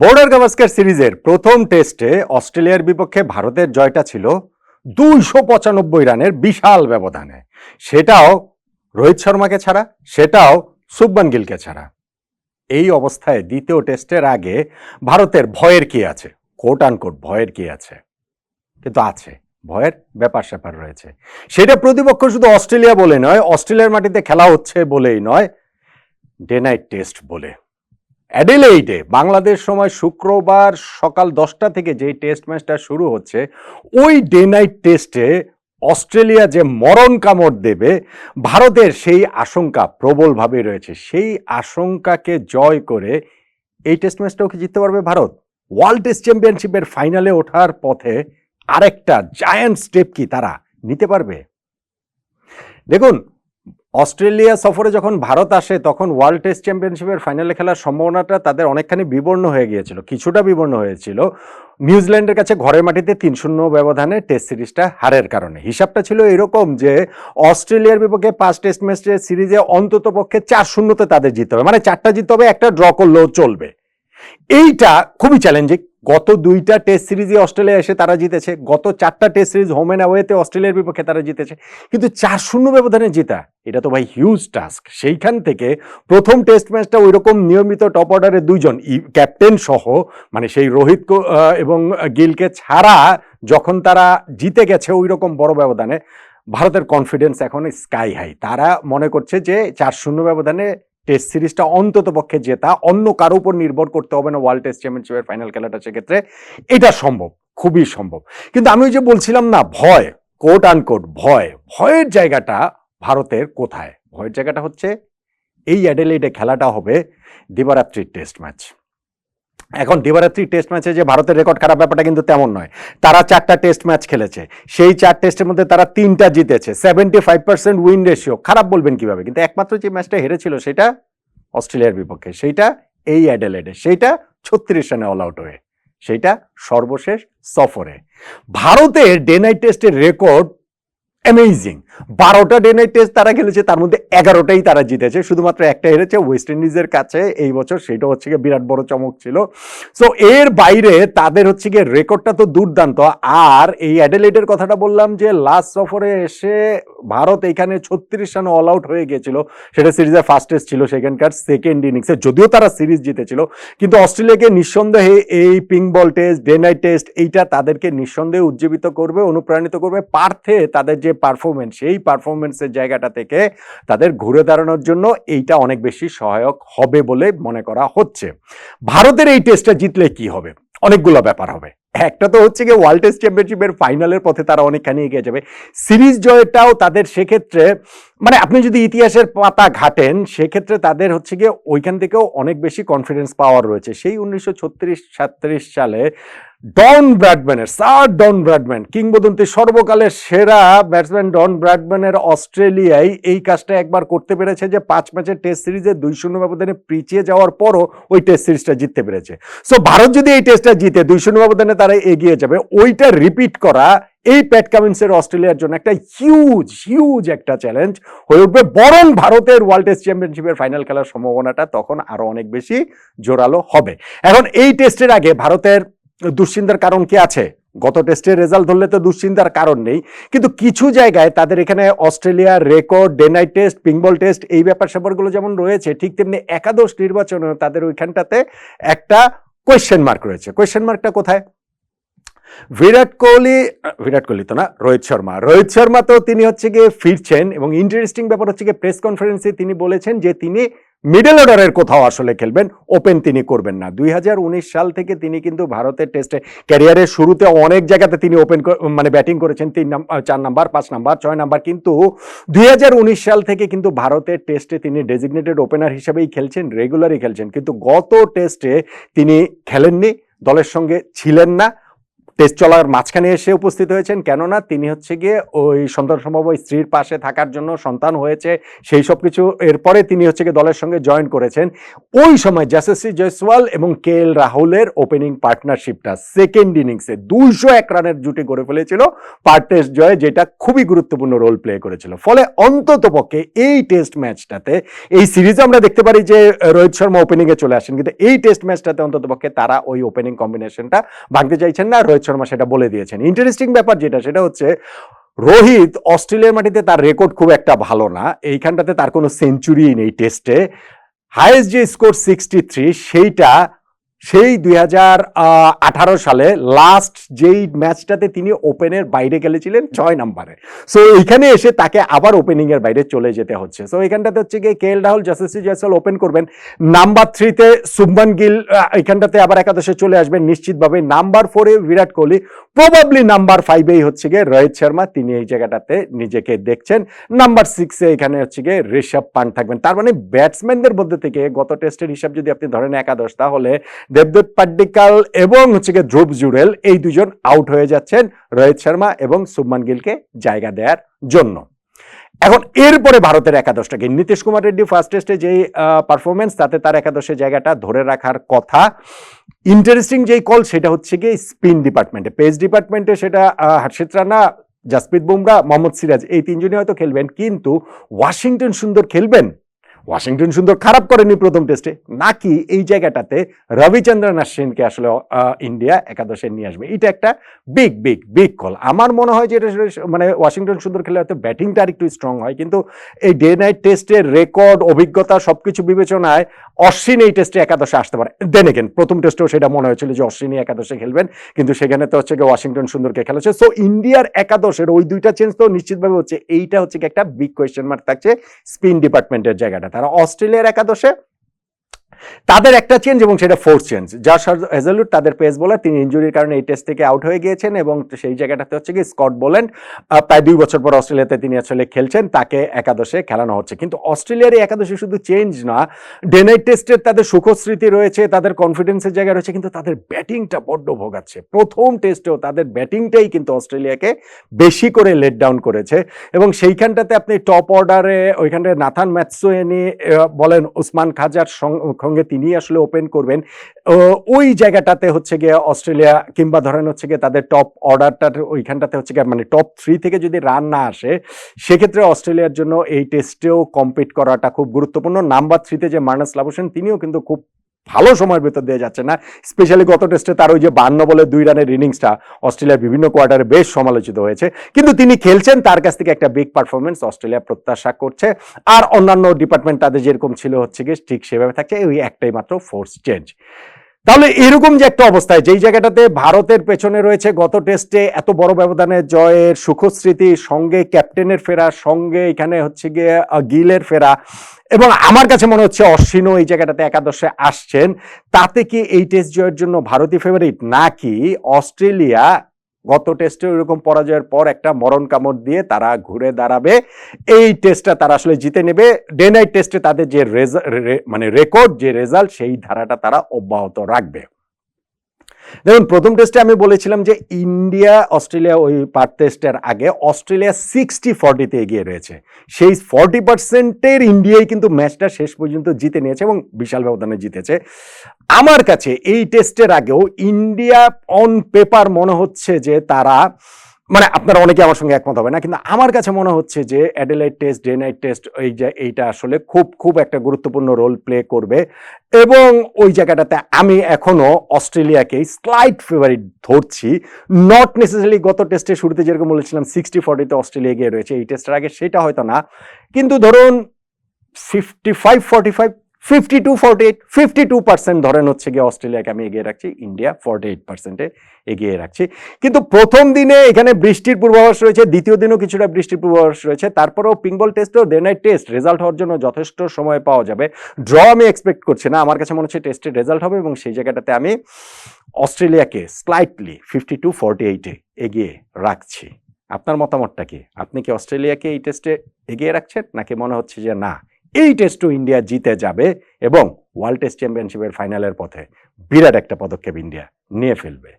Boarder Gavaskar সিরিজের প্রথম টেস্টে অস্ট্রেলিয়ার বিপক্ষে ভারতের জয়টা ছিল দুইশো পঁচানব্বই রানের বিশাল ব্যবধানে। সেটাও রোহিত শর্মাকে ছাড়া, সেটাও শুভমান গিলকে ছাড়া। এই অবস্থায় দ্বিতীয় টেস্টের আগে ভারতের ভয়ের কি আছে? কোট আনকোট ভয়ের কি আছে? কিন্তু আছে, ভয়ের ব্যাপার স্যাপার রয়েছে। সেটা প্রতিপক্ষ শুধু অস্ট্রেলিয়া বলে নয়, অস্ট্রেলিয়ার মাটিতে খেলা হচ্ছে বলেই নয় ডে নাইট টেস্ট বলে। অ্যাডিলেইডে বাংলাদেশ সময় শুক্রবার সকাল দশটা থেকে যেই টেস্ট ম্যাচটা শুরু হচ্ছে, ওই ডে নাইট টেস্টে অস্ট্রেলিয়া যে মরণ কামড় দেবে, ভারতের সেই আশঙ্কা প্রবলভাবে রয়েছে। সেই আশঙ্কাকে জয় করে এই টেস্ট ম্যাচটাও কি জিততে পারবে ভারত? ওয়ার্ল্ড টেস্ট চ্যাম্পিয়নশিপের ফাইনালে ওঠার পথে আরেকটা জায়ান্ট স্টেপ কি তারা নিতে পারবে? দেখুন অস্ট্রেলিয়া সফরে যখন ভারত আসে, তখন ওয়ার্ল্ড টেস্ট চ্যাম্পিয়নশিপের ফাইনালে খেলার সম্ভাবনাটা তাদের অনেকখানি বিবর্ণ হয়ে গিয়েছিল, কিছুটা বিবর্ণ হয়েছিল। নিউজিল্যান্ডের কাছে ঘরের মাটিতে তিন শূন্য ব্যবধানে টেস্ট সিরিজটা হারের কারণে। হিসাবটা ছিল এরকম যে, অস্ট্রেলিয়ার বিপক্ষে পাঁচ টেস্ট ম্যাচের সিরিজে অন্তত পক্ষে চার শূন্যতে তাদের জিততে হবে। মানে চারটা জিততে হবে, একটা ড্র করলেও চলবে। এইটা খুবই চ্যালেঞ্জিং গত দুইটা টেস্ট সিরিজে অস্ট্রেলিয়া এসে তারা জিতেছে। গত চারটা টেস্ট সিরিজ হোম অ্যান্ড অ্যাওয়েতে অস্ট্রেলিয়ার বিপক্ষে তারা জিতেছে। কিন্তু চার শূন্য ব্যবধানে জেতা, এটা তো ভাই হিউজ টাস্ক সেইখান থেকে প্রথম টেস্ট ম্যাচটা ওই রকম নিয়মিত টপ অর্ডারে দুইজন ক্যাপ্টেন সহ মানে সেই রোহিত এবং গিলকে ছাড়া যখন তারা জিতে গেছে ওই রকম বড় ব্যবধানে, ভারতের কনফিডেন্স এখন স্কাই হাই তারা মনে করছে যে চার শূন্য ব্যবধানে টেস্ট সিরিজটা অন্তত পক্ষে জেতা। অন্য কারও উপর নির্ভর করতে হবে না ওয়ার্ল্ড টেস্ট চ্যাম্পিয়নশিপের ফাইনাল খেলাটা সেক্ষেত্রে। এটা সম্ভব, খুবই সম্ভব। কিন্তু আমি ওই যে বলছিলাম না, ভয় কোট আনকোট ভয়, ভয়ের জায়গাটা ভারতের কোথায়? ভয়ের জায়গাটা হচ্ছে এই অ্যাডেলেডে খেলাটা হবে দিবারাত্রির টেস্ট ম্যাচ এখন দিবারাত্রি টেস্ট ম্যাচে যে ভারতের রেকর্ড খারাপ ব্যাপারটা কিন্তু তেমন নয়। তারা চারটা টেস্ট ম্যাচ খেলেছে। সেই চার টেস্টের মধ্যে তারা তিনটা জিতেছে। Seventy five percent win ratio খারাপ বলবেন কীভাবে? কিন্তু একমাত্র যে ম্যাচটা হেরেছিল সেটা অস্ট্রেলিয়ার বিপক্ষে। সেইটা এই অ্যাডেলেডে সেইটা ছত্রিশ রানে অল আউট হয়ে। সেইটা সর্বশেষ সফরে। ভারতের ডে নাইট টেস্টের রেকর্ড অ্যামেজিং বারোটা ডে নাইট টেস্ট তারা খেলেছে, তার মধ্যে এগারোটাই তারা জিতেছে। শুধুমাত্র একটা হেরেছে ওয়েস্ট ইন্ডিজের কাছে এই বছর, সেটা হচ্ছে গিয়ে বিরাট বড় চমক ছিল। সো এর বাইরে তাদের হচ্ছে গিয়ে রেকর্ডটা তো দুর্দান্ত। আর এই অ্যাডেলেডের কথাটা বললাম যে লাস্ট সফরে এসে ভারত এখানে ছত্রিশ রানে অল আউট হয়ে গিয়েছিল। সেটা সিরিজের ফার্স্ট টেস্ট ছিল সেখানকার সেকেন্ড ইনিংসে যদিও তারা সিরিজ জিতেছিল। কিন্তু অস্ট্রেলিয়াকে নিঃসন্দেহে এই pink ball test day night test এইটা তাদেরকে নিঃসন্দেহে উজ্জীবিত করবে, অনুপ্রাণিত করবে। পার্থে তাদের যে পারফরমেন্স সেই পারফরমেন্সের জায়গাটা থেকে তাদের ঘুরে দাঁড়ানোর জন্য এইটা অনেক বেশি সহায়ক হবে বলে মনে করা হচ্ছে। ভারতের এই টেস্টটা জিতলে কি হবে? অনেকগুলো ব্যাপার হবে। একটা তো হচ্ছে গিয়ে ওয়ার্ল্ড টেস্ট চ্যাম্পিয়নশিপের ফাইনালের পথে তারা অনেকখানি এগিয়ে যাবে। সিরিজ জয়টাও তাদের সেক্ষেত্রে মানে আপনি যদি ইতিহাসের পাতা ঘাটেন, সেক্ষেত্রে তাদের হচ্ছে গিয়ে ওইখান থেকেও অনেক বেশি কনফিডেন্স পাওয়ার রয়েছে। সেই উনিশশো ছত্রিশ সালে ডন ব্র্যাডম্যানের, স্যার ডন ব্র্যাডম্যান, কিংবদন্তি সর্বকালের সেরা ব্যাটসম্যান ডন ব্র্যাডম্যানের অস্ট্রেলিয়ায় এই কাজটা একবার করতে পেরেছে যে পাঁচ ম্যাচের টেস্ট সিরিজে দুই শূন্য ব্যবধানে পিছিয়ে যাওয়ার পরও ওই টেস্ট সিরিজটা জিততে পেরেছে। সো ভারত যদি এই টেস্টটা জিতে, দুই শূন্য ব্যবধানে তারা এগিয়ে যাবে, ওইটা রিপিট করা এই প্যাট কামিন্সের অস্ট্রেলিয়ার জন্য একটা হিউজ হিউজ একটা চ্যালেঞ্জ হয়ে উঠবে। বরং ভারতের ওয়ার্ল্ড টেস্ট চ্যাম্পিয়নশিপের ফাইনাল খেলার সম্ভাবনাটা তখন আরও অনেক বেশি জোরালো হবে। এখন এই টেস্টের আগে ভারতের দুশ্চিন্তার কারণ কি আছে? গত টেস্টের রেজাল্ট ধরলে তো দুশ্চিন্তার কারণ নেই। কিন্তু কিছু জায়গায় তাদের এখানে অস্ট্রেলিয়ার record day night test pink ball test এই ব্যাপার স্যাপারগুলো যেমন রয়েছে, ঠিক তেমনি একাদশ নির্বাচনে তাদের ওইখানটাতে একটা কোয়েশ্চেন মার্ক রয়েছে। কোয়েশ্চেন মার্কটা কোথায়? বিরাট কোহলি বিরাট কোহলি তো না, রোহিত শর্মা। রোহিত শর্মা তো তিনি হচ্ছে গিয়ে ফিরছেন এবং ইন্টারেস্টিং ব্যাপার হচ্ছে গিয়ে প্রেস কনফারেন্সে তিনি বলেছেন যে তিনি মিডল অর্ডারের কোথাও আসলে খেলবেন ওপেন তিনি করবেন না। দুই হাজার উনিশ সাল থেকে তিনি কিন্তু ভারতের টেস্টে ক্যারিয়ারের শুরুতে অনেক জায়গাতে তিনি ওপেন মানে ব্যাটিং করেছেন, তিন নাম্বার চার নাম্বার, পাঁচ নাম্বার, ছয় নাম্বার। কিন্তু দুই হাজার উনিশ সাল থেকে কিন্তু ভারতের টেস্টে তিনি ডেজিগনেটেড ওপেনার হিসেবেই খেলছেন রেগুলারই খেলছেন। কিন্তু গত টেস্টে তিনি খেলেননি, দলের সঙ্গে ছিলেন না। টেস্ট চলার মাঝখানে এসে উপস্থিত হয়েছেন। কেননা তিনি হচ্ছে গিয়ে ওই সন্তান সম্ভব ওই স্ত্রীর পাশে থাকার জন্য সন্তান হয়েছে, সেই সব কিছু এরপরে তিনি হচ্ছে গিয়ে দলের সঙ্গে জয়েন করেছেন। ওই সময় জাসেসি জয়সওয়াল এবং কে এল রাহুলের ওপেনিং পার্টনারশিপটা সেকেন্ড ইনিংসে দুইশো এক রানের জুটি করে ফেলেছিল পার টেস্ট জয়ে, যেটা খুবই গুরুত্বপূর্ণ রোল প্লে করেছিল। ফলে অন্তত পক্ষে এই টেস্ট ম্যাচটাতে এই সিরিজে আমরা দেখতে পারি যে রোহিত শর্মা ওপেনিংয়ে চলে আসেন। কিন্তু এই টেস্ট ম্যাচটাতে অন্তত পক্ষে তারা ওই ওপেনিং কম্বিনেশনটা ভাঙতে চাইছেন না। রোহিত শর্মা সেটা বলে দিয়েছেন। ইন্টারেস্টিং ব্যাপার যেটা, সেটা হচ্ছে রোহিত অস্ট্রেলিয়ার মাটিতে তার রেকর্ড খুব একটা ভালো না। এইখানটাতে তার কোনো সেঞ্চুরি নেই টেস্টে হায়েস্ট যে স্কোর সিক্সটি থ্রি সেইটা সেই দুই সালে লাস্ট যেই ম্যাচটাতে তিনি ওপেনের বাইরে খেলেছিলেন ছয় নম্বরে সো এখানে এসে তাকে আবার ওপেনিংয়ের বাইরে চলে যেতে হচ্ছে। সো এখানটাতে হচ্ছে গিয়ে কে এল রাহুল জাসেসি জয়সল ওপেন করবেন। নাম্বার থ্রিতে শুভমান গিল এখানটাতে আবার একাদশে চলে আসবেন। নিশ্চিতভাবে নাম্বার ফোরে বিরাট কোহলি প্রবাবলি নাম্বার ফাইভেই হচ্ছে গিয়ে রোহিত শর্মা। তিনি এই জায়গাটাতে নিজেকে দেখছেন। নাম্বার সিক্সে এখানে হচ্ছে গিয়ে ঋষভ পান থাকবেন। তার মানে ব্যাটসম্যানদের মধ্যে থেকে গত টেস্টের হিসাব যদি আপনি ধরেন একাদশ, তাহলে দেবদূত পাড্ডিকাল এবং হচ্ছে গিয়ে ধ্রুব জুড়েল এই দুজন আউট হয়ে যাচ্ছেন রোহিত শর্মা এবং শুভমান গিলকে জায়গা দেওয়ার জন্য। এখন এরপরে ভারতের একাদশটাকে নীতিশ কুমার রেড্ডি ফার্স্ট টেস্টে যেই পারফরমেন্স তাতে তার একাদশের জায়গাটা ধরে রাখার কথা। ইন্টারেস্টিং যেই কল সেটা হচ্ছে গিয়ে স্পিন ডিপার্টমেন্টে পেস ডিপার্টমেন্টে সেটা হার্ষিত রানা, জাসপ্রীত বুমরা, মোহাম্মদ সিরাজ, এই তিনজনই হয়তো খেলবেন। কিন্তু ওয়াশিংটন সুন্দর খেলবেন? ওয়াশিংটন সুন্দর খারাপ করেনি প্রথম টেস্টে। নাকি এই জায়গাটাতে রবিচন্দ্রন অশ্বিনকে আসলে ইন্ডিয়া একাদশে নিয়ে আসবে। এটা একটা বিগ বিগ বিগ কল আমার মনে হয় যে এটা মানে ওয়াশিংটন সুন্দর খেলে হয়তো ব্যাটিংটা আর একটু স্ট্রং হয়। কিন্তু এই ডে নাইট টেস্টের রেকর্ড অভিজ্ঞতা সব কিছু বিবেচনায় অশ্বিন এই টেস্টে একাদশে আসতে পারে। দেন এগেন প্রথম টেস্টেও সেটা মনে হয়েছিল যে অশ্বিনী একাদশে খেলবেন। কিন্তু সেখানে তো হচ্ছে ওয়াশিংটন সুন্দরকে খেলেছে। সো ইন্ডিয়ার একাদশের ওই দুইটা চেঞ্জ তো নিশ্চিতভাবে হচ্ছে, এইটা হচ্ছে কি একটা বিগ কোয়েশ্চেন মার্ক থাকছে স্পিন ডিপার্টমেন্টের জায়গাটা তারা অস্ট্রেলিয়ার একাদশে তাদের একটা চেঞ্জ এবং সেটা ফোর্থ চেঞ্জ যা হেজালুট তাদের পেস বোলার তিনি ইঞ্জুরির কারণে এই টেস্ট থেকে আউট হয়ে গিয়েছেন এবং সেই জায়গাটাতে হচ্ছে কি স্কট বোল্যান্ড প্রায় দুই বছর পর অস্ট্রেলিয়াতে তিনি আসলে খেলছেন, তাকে একাদশে খেলানো হচ্ছে। কিন্তু অস্ট্রেলিয়ার এই একাদশে শুধু চেঞ্জ না ডে নাইট টেস্টের তাদের সুখস্মৃতি রয়েছে, তাদের কনফিডেন্সের জায়গা রয়েছে, কিন্তু তাদের ব্যাটিংটা বড্ড ভোগাচ্ছে। প্রথম টেস্টেও তাদের ব্যাটিংটাই কিন্তু অস্ট্রেলিয়াকে বেশি করে লেট ডাউন করেছে এবং সেইখানটাতে আপনি টপ অর্ডারে ওইখানটায় নাথান ম্যাথসোয়েনি বলেন উসমান খাজার সঙ্গে তিনি আসলে ওপেন করবেন। ওই জায়গাটাতে হচ্ছে গিয়ে অস্ট্রেলিয়া কিংবা ধরেন হচ্ছে গিয়ে তাদের টপ অর্ডারটার ওইখানটাতে হচ্ছে গিয়ে মানে টপ থ্রি থেকে যদি রান না আসে, সেক্ষেত্রে অস্ট্রেলিয়ার জন্য এই টেস্টেও কম্পিট করাটা খুব গুরুত্বপূর্ণ। নাম্বার থ্রিতে যে মার্নাস লাভসেন তিনিও কিন্তু খুব ভালো সময়ের ভেতর দেওয়া যাচ্ছে না। স্পেশালি গত টেস্টে তার ওই যে বান্ন বলে দুই রানের ইনিংসটা অস্ট্রেলিয়ার বিভিন্ন কোয়ার্টারে বেশ সমালোচিত হয়েছে। কিন্তু তিনি খেলছেন, তার কাছ থেকে একটা বিগ পারফরমেন্স অস্ট্রেলিয়া প্রত্যাশা করছে। আর অন্যান্য ডিপার্টমেন্ট তাদের যেরকম ছিল হচ্ছে গিয়ে, ঠিক সেভাবে থাকছে ওই একটাই মাত্র ফোর্স চেঞ্জ তাহলে এরকম যে একটা অবস্থায়, যেই জায়গাটাতে ভারতের পেছনে রয়েছে, গত টেস্টে এত বড় ব্যবধানে জয়ের সুখস্মৃতি, সঙ্গে ক্যাপ্টেনের ফেরা, সঙ্গে এখানে হচ্ছে গিয়ে গিলের ফেরা, এবং আমার কাছে মনে হচ্ছে অশ্বিনও এই জায়গাটাতে একাদশে আসছেন। তাতে কি এই টেস্ট জয়ের জন্য ভারতীয় ফেভারিট নাকি অস্ট্রেলিয়া গত টেস্টে ওইরকম পরাজয়ের পর একটা মরণ কামড় দিয়ে তারা ঘুরে দাঁড়াবে। এই টেস্টটা তারা আসলে জিতে নেবে। ডে নাইট টেস্টে তাদের যে মানে রেকর্ড যে রেজাল্ট সেই ধারাটা তারা অব্যাহত রাখবে। দেখুন, প্রথম টেস্টে আমি বলেছিলাম যে ইন্ডিয়া, অস্ট্রেলিয়া ওই পার টেস্টের আগে অস্ট্রেলিয়া সিক্সটি ফর্টিতে এগিয়ে রয়েছে। সেই ফর্টি পার্সেন্টের ইন্ডিয়াই কিন্তু ম্যাচটা শেষ পর্যন্ত জিতে নিয়েছে এবং বিশাল ব্যবধানে জিতেছে। আমার কাছে এই টেস্টের আগেও ইন্ডিয়া অন পেপার মনে হচ্ছে যে তারা মানে আপনারা অনেকে আমার সঙ্গে একমত হবে না, কিন্তু আমার কাছে মনে হচ্ছে যে Adelaide test day night test এই যে এইটা আসলে খুব খুব একটা গুরুত্বপূর্ণ রোল প্লে করবে। এবং ওই জায়গাটাতে আমি এখনও অস্ট্রেলিয়াকেই স্লাইট ফেভারিট ধরছি। নট নেসেসারি গত টেস্টে শুরুতে যেরকম বলেছিলাম সিক্সটি ফর্টিতে অস্ট্রেলিয়া গিয়ে রয়েছে, এই টেস্টের আগে সেটা হয়তো না। কিন্তু ধরুন fifty five forty five fifty two forty eight fifty two percent ধরেন হচ্ছে গিয়ে অস্ট্রেলিয়াকে আমি এগিয়ে রাখছি, ইন্ডিয়া ফর্টি এইট পার্সেন্টে এগিয়ে রাখছি। কিন্তু প্রথম দিনে এখানে বৃষ্টির পূর্বাভাস রয়েছে, দ্বিতীয় দিনও কিছুটা বৃষ্টির পূর্বাভাস রয়েছে, তারপরেও পিঙ্গল টেস্টও ডে নাইট টেস্ট রেজাল্ট হওয়ার জন্য যথেষ্ট সময় পাওয়া যাবে। ড্র আমি এক্সপেক্ট করছি না, আমার কাছে মনে হচ্ছে টেস্টের রেজাল্ট হবে এবং সেই জায়গাটাতে আমি অস্ট্রেলিয়াকে স্লাইটলি ফিফটি টু ফর্টি এইটে এগিয়ে রাখছি। আপনার মতামতটা কি? আপনি কি অস্ট্রেলিয়াকে এই টেস্টে এগিয়ে রাখছেন নাকি মনে হচ্ছে যে না এই টেস্টও ইন্ডিয়া জিতে যাবে এবং ওয়ার্ল্ড টেস্ট চ্যাম্পিয়নশিপের ফাইনালের পথে বিরাট একটা পদক্ষেপ ইন্ডিয়া নিয়ে ফেলবে।